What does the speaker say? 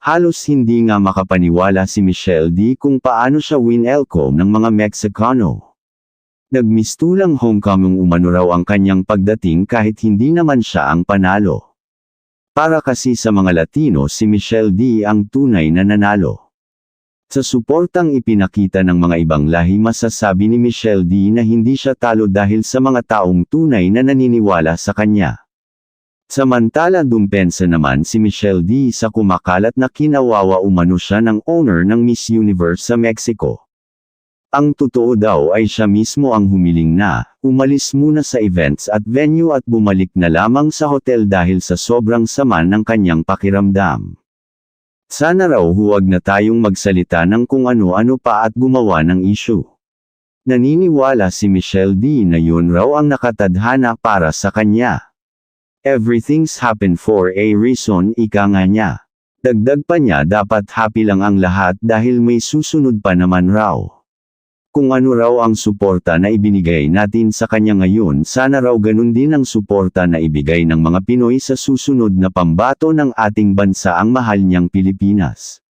Halos hindi nga makapaniwala si Michelle D kung paano siya winelcome ng mga Meksikano. Nagmistulang homecoming umano raw ang kanyang pagdating kahit hindi naman siya ang panalo. Para kasi sa mga Latino si Michelle D ang tunay na nanalo. Sa suportang ipinakita ng mga ibang lahi masasabi ni Michelle D na hindi siya talo dahil sa mga taong tunay na naniniwala sa kanya. Samantala dumpensa naman si Michelle D sa kumakalat na kinawawa umano siya ng owner ng Miss Universe sa Mexico. Ang totoo daw ay siya mismo ang humiling na, umalis muna sa events at venue at bumalik na lamang sa hotel dahil sa sobrang sama ng kanyang pakiramdam. Sana raw huwag na tayong magsalita ng kung ano-ano pa at gumawa ng issue. Naniniwala si Michelle D na yun raw ang nakatadhana para sa kanya. Everything's happened for a reason ika nga niya. Dagdag pa niya dapat happy lang ang lahat dahil may susunod pa naman raw. Kung ano raw ang suporta na ibinigay natin sa kanya ngayon sana raw ganun din ang suporta na ibigay ng mga Pinoy sa susunod na pambato ng ating bansa ang mahal niyang Pilipinas.